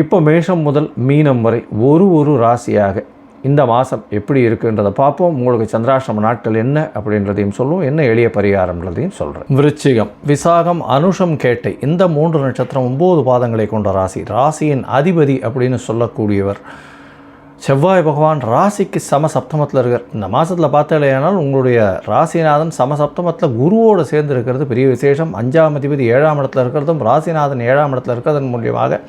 இப்போ மேஷம் முதல் மீனம் வரை ஒரு ஒரு ராசியாக இந்த மாதம் எப்படி இருக்குன்றதை பார்ப்போம். உங்களுக்கு சந்திராசிரம நாட்கள் என்ன அப்படின்றதையும் சொல்லுவோம். என்ன எளிய பரிகாரம்ன்றதையும் சொல்கிறேன் விருச்சிகம் விசாகம் அனுஷம் கேட்டை இந்த மூன்று நட்சத்திரம் ஒம்பது பாதங்களை கொண்ட ராசி. ராசியின் அதிபதி அப்படின்னு சொல்லக்கூடியவர் செவ்வாய் பகவான் ராசிக்கு சம சப்தமத்தில் இருக்கார். இந்த மாதத்தில் பார்த்தாலேயானால் உங்களுடைய ராசிநாதன் சம சப்தமத்தில் குருவோடு சேர்ந்து இருக்கிறது பெரிய விசேஷம். அஞ்சாம் அதிபதி ஏழாம் இடத்துல இருக்கிறதும் ராசிநாதன் ஏழாம் இடத்துல இருக்கிறதன் மூலியமாக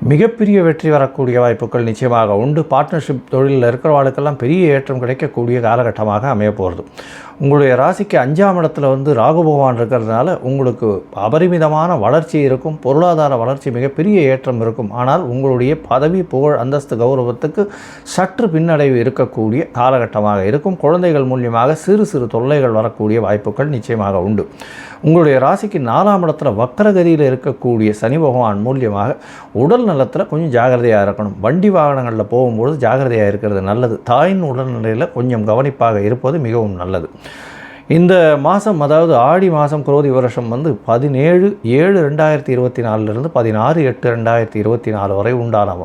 மிகப்பெரிய வெற்றி வரக்கூடிய வாய்ப்புகள் நிச்சயமாக உண்டு. பார்ட்னர்ஷிப் தொழிலில் இருக்கிறவாளுக்கெல்லாம் பெரிய ஏற்றம் கிடைக்கக்கூடிய காலகட்டமாக அமையப்போகிறது. உங்களுடைய ராசிக்கு அஞ்சாம் இடத்துல வந்து ராகு பகவான் இருக்கிறதுனால உங்களுக்கு அபரிமிதமான வளர்ச்சி இருக்கும் பொருளாதார வளர்ச்சி மிகப்பெரிய ஏற்றம் இருக்கும். ஆனால் உங்களுடைய பதவி புகழ் அந்தஸ்து கௌரவத்துக்கு சற்று பின்னடைவு இருக்கக்கூடிய காலகட்டமாக இருக்கும். குழந்தைகள் மூலியமாக சிறு சிறு தொல்லைகள் வரக்கூடிய வாய்ப்புகள் நிச்சயமாக உண்டு. உங்களுடைய ராசிக்கு நாலாம் இடத்துல வக்கரகதியில் இருக்கக்கூடிய சனி பகவான் மூலியமாக உடல் நலத்தில் கொஞ்சம் ஜாகிரதையாக இருக்கணும். வண்டி வாகனங்களில் போகும்பொழுது ஜாகிரதையாக இருக்கிறது நல்லது. தாயின் உடல்நிலையில் கொஞ்சம் கவனிப்பாக இருப்பது மிகவும் நல்லது. இந்த மாதம் அதாவது ஆடி மாதம் குரோதி வருஷம் வந்து பதினேழு ஏழு ரெண்டாயிரத்தி இருபத்தி நாலுலேருந்து பதினாறு எட்டு ரெண்டாயிரத்தி இருபத்தி நாலு வரை உண்டான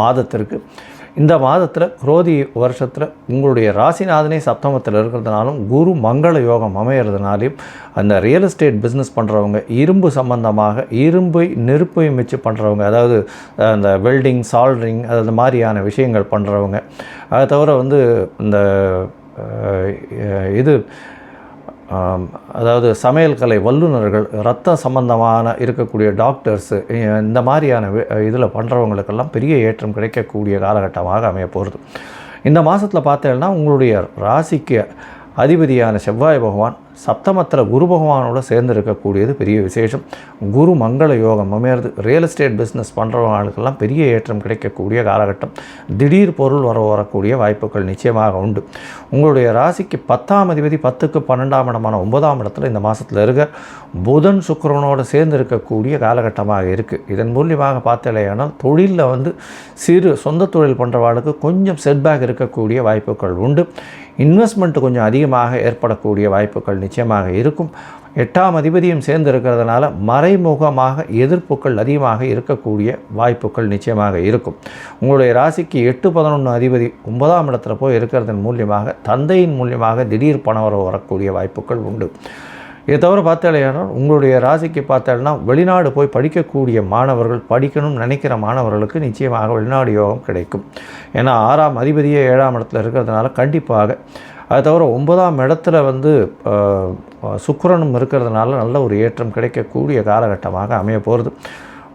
மாதத்திற்கு. இந்த மாதத்தில் குரோதி வருஷத்தில் உங்களுடைய ராசிநாதனே சப்தமத்தில் இருக்கிறதுனாலும் குரு மங்கள யோகம் அமையிறதுனாலையும் அந்த ரியல் எஸ்டேட் பிஸ்னஸ் பண்ணுறவங்க இரும்பு சம்பந்தமாக இரும்பை நெருப்பை வச்சு பண்ணுறவங்க அதாவது அந்த வெல்டிங் சால்ட்ரிங் அது மாதிரியான விஷயங்கள் பண்ணுறவங்க அதை தவிர வந்து இந்த இது அதாவது சமையல் கலை வல்லுநர்கள் ரத்த சம்பந்தமான இருக்கக்கூடிய டாக்டர்ஸு இந்த மாதிரியான இதில் பண்ணுறவங்களுக்கெல்லாம் பெரிய ஏற்றம் கிடைக்கக்கூடிய காலகட்டமாக அமைய போகிறது. இந்த மாதத்தில் பார்த்தேன்னா உங்களுடைய ராசிக்கு அதிபதியான செவ்வாய் பகவான் சப்தமத்தில் குரு பகவானோட சேர்ந்து இருக்கக்கூடியது பெரிய விசேஷம். குரு மங்கள யோகம் அமையிறது ரியல் எஸ்டேட் பிஸ்னஸ் பண்ணுறவங்களுக்கெல்லாம் பெரிய ஏற்றம் கிடைக்கக்கூடிய காலகட்டம். திடீர் பொருள் வர வரக்கூடிய வாய்ப்புகள் நிச்சயமாக உண்டு. உங்களுடைய ராசிக்கு பத்தாம் அதிபதி பத்துக்கு பன்னெண்டாம் இடமான ஒன்பதாம் இடத்துல இந்த மாதத்தில் இருக்க புதன் சுக்கரனோடு சேர்ந்து இருக்கக்கூடிய காலகட்டமாக இருக்குது இதன் மூலியமாக பார்த்தலையானால் தொழிலில் வந்து சிறு சொந்த தொழில் பண்ணுறவாளுக்கு கொஞ்சம் செட்பேக் இருக்கக்கூடிய வாய்ப்புகள் உண்டு. இன்வெஸ்ட்மெண்ட் கொஞ்சம் அதிகமாக ஏற்படக்கூடிய வாய்ப்புகள் நிச்சயமாக இருக்கும். எட்டாம் அதிபதியும் சேர்ந்து இருக்கிறதுனால மறைமுகமாக எதிர்ப்புகள் அதிகமாக இருக்கக்கூடிய வாய்ப்புகள் நிச்சயமாக இருக்கும். உங்களுடைய ராசிக்கு எட்டு பதினொன்று அதிபதி ஒன்பதாம் இடத்துல போய் இருக்கிறதன் மூலியமாக தந்தையின் மூலியமாக திடீர் பணவரவு வரக்கூடிய வாய்ப்புகள் உண்டு. இதை தவிர பார்த்தாலேயானால் உங்களுடைய ராசிக்கு பார்த்தாலும்னா வெளிநாடு போய் படிக்கக்கூடிய மாணவர்கள் படிக்கணும்னு நினைக்கிற மாணவர்களுக்கு நிச்சயமாக வெளிநாடு யோகம் கிடைக்கும். ஏன்னா ஆறாம் அதிபதியே ஏழாம் இடத்துல இருக்கிறதுனால கண்டிப்பாக அது தவிர ஒன்பதாம் இடத்துல வந்து சுக்கரனும் இருக்கிறதுனால நல்ல ஒரு ஏற்றம் கிடைக்கக்கூடிய காலகட்டமாக அமைய போகிறது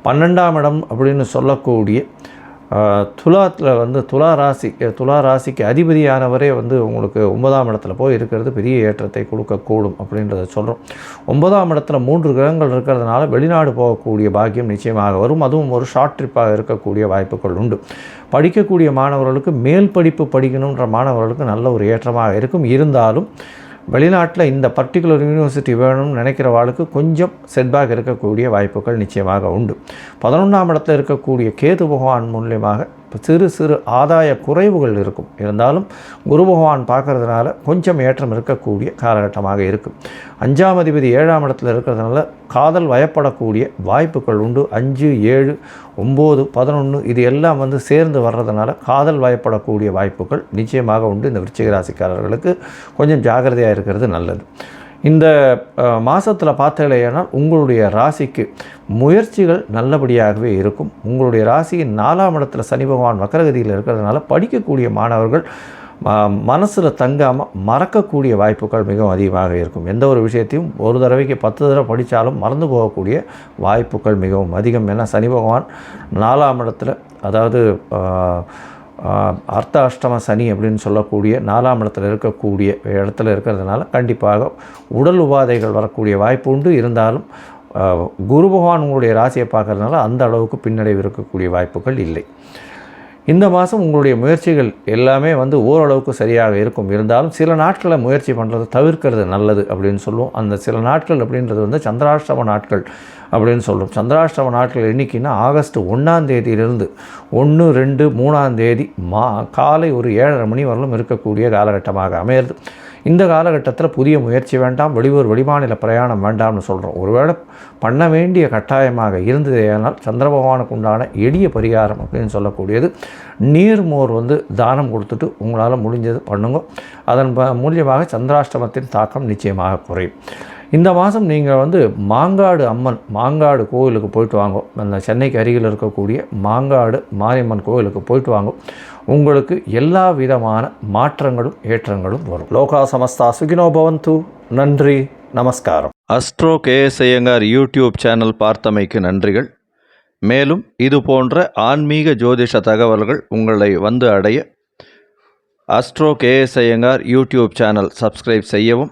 பன்னெண்டாம் இடம் அப்படின்னு சொல்லக்கூடிய துலாத்தில் வந்து துலா ராசி துலா ராசிக்கு அதிபதியானவரே வந்து உங்களுக்கு ஒன்பதாம் இடத்துல போய் இருக்கிறது பெரிய ஏற்றத்தை கொடுக்கக்கூடும் அப்படின்றத சொல்கிறோம் ஒன்பதாம் இடத்துல மூன்று கிரகங்கள் இருக்கிறதுனால வெளிநாடு போகக்கூடிய பாக்கியம் நிச்சயமாக வரும். அதுவும் ஒரு ஷார்ட் ட்ரிப்பாக இருக்கக்கூடிய வாய்ப்புகள் உண்டு. படிக்கக்கூடிய மாணவர்களுக்கு மேல் படிப்பு படிக்கணுன்ற மாணவர்களுக்கு நல்ல ஒரு ஏற்றமாக இருக்கும். இருந்தாலும் வெளிநாட்டில் இந்த பர்டிகுலர் யூனிவர்சிட்டி வேணும்னு நினைக்கிற நினைக்கிறவாளுக்கு கொஞ்சம் செட்பேக் இருக்கக்கூடிய வாய்ப்புகள் நிச்சயமாக உண்டு. பதினொன்றாம் இடத்தில் இருக்கக்கூடிய கேது பகவான் மூலியமாக சிறு சிறு ஆதாய குறைவுகள் இருக்கும். இருந்தாலும் குரு பகவான் பார்க்கறதுனால கொஞ்சம் ஏற்றம் இருக்கக்கூடிய காலகட்டமாக இருக்கும். அஞ்சாம் அதிபதி ஏழாம் இடத்துல இருக்கிறதுனால காதல் வயப்படக்கூடிய வாய்ப்புகள் உண்டு. அஞ்சு ஏழு ஒம்பது பதினொன்று இது எல்லாம் வந்து சேர்ந்து வர்றதுனால காதல் வயப்படக்கூடிய வாய்ப்புகள் நிச்சயமாக உண்டு. இந்த விருச்சிக ராசிக்காரர்களுக்கு கொஞ்சம் ஜாகிரதையாக இருக்கிறது நல்லது. இந்த மாதத்தில் பார்த்தீங்கன்னா உங்களுடைய ராசிக்கு முயற்சிகள் நல்லபடியாகவே இருக்கும். உங்களுடைய ராசியின் நாலாம் இடத்துல சனி பகவான் வக்கரகதியில் இருக்கிறதுனால படிக்கக்கூடிய மாணவர்கள் மனசில் தங்காமல் மறக்கக்கூடிய வாய்ப்புகள் மிகவும் அதிகமாக இருக்கும். எந்த ஒரு விஷயத்தையும் ஒரு தடவைக்கு பத்து தடவை படித்தாலும் மறந்து போகக்கூடிய வாய்ப்புகள் மிகவும் அதிகம். ஏன்னா சனி பகவான் நாலாம் இடத்துல அதாவது அர்த்த அஷ்டம சனி அப்படின்னு சொல்லக்கூடிய நாலாம் இடத்துல இருக்கக்கூடிய இடத்துல இருக்கிறதுனால கண்டிப்பாக உடல் உபாதைகள் வரக்கூடிய வாய்ப்பு உண்டு. இருந்தாலும் குரு பகவான் உங்களுடைய ராசியை பார்க்கறதுனால அந்த அளவுக்கு பின்னடைவு இருக்கக்கூடிய வாய்ப்புகள் இல்லை. இந்த மாதம் உங்களுடைய முயற்சிகள் எல்லாமே வந்து ஓரளவுக்கு சரியாக இருக்கும். இருந்தாலும் சில நாட்களை முயற்சி பண்ணுறது தவிர்க்கிறது நல்லது அப்படின்னு சொல்லுவோம். அந்த சில நாட்கள் அப்படின்றது வந்து சந்திராஷ்டம நாட்கள் அப்படின்னு சொல்லும் சந்திராஷ்டம நாட்கள் எண்ணிக்கைன்னா ஆகஸ்ட் ஒன்றாம் தேதியிலிருந்து ஒன்று ரெண்டு மூணாம் தேதி மா காலை ஒரு ஏழரை மணி வரலும் இருக்கக்கூடிய காலகட்டமாக அமையிறது. இந்த காலகட்டத்தில் புதிய முயற்சி வேண்டாம் வெளியூர் வெளிமாநில பிரயாணம் வேண்டாம்னு சொல்கிறோம் ஒருவேளை பண்ண வேண்டிய கட்டாயமாக இருந்ததேயானால் சந்திர பகவானுக்கு உண்டான எளிய பரிகாரம் அப்படின்னு சொல்லக்கூடியது. நீர்மோர் வந்து தானம் கொடுத்துட்டு உங்களால் முடிஞ்சது பண்ணுங்க. அதன் ப- மூலியமாக சந்திராஷ்டமத்தின் தாக்கம் நிச்சயமாக குறையும். இந்த மாதம் நீங்கள் வந்து மாங்காடு அம்மன் மாங்காடு கோவிலுக்கு போயிட்டு வாங்க. அந்த சென்னைக்கு அருகில் இருக்கக்கூடிய மாங்காடு மாரியம்மன் கோவிலுக்கு போயிட்டு வாங்க. உங்களுக்கு எல்லா விதமான மாற்றங்களும் ஏற்றங்களும் வரும். லோகா சமஸ்தா சுகினோ பவந்து. நன்றி நமஸ்காரம். Astro KS Iyengar YouTube channel பார்த்தமைக்கு நன்றிகள். மேலும் இது போன்ற ஆன்மீக ஜோதிஷ தகவல்கள் உங்களை வந்து அடைய astro KS Iyengar YouTube channel subscribe செய்யவும்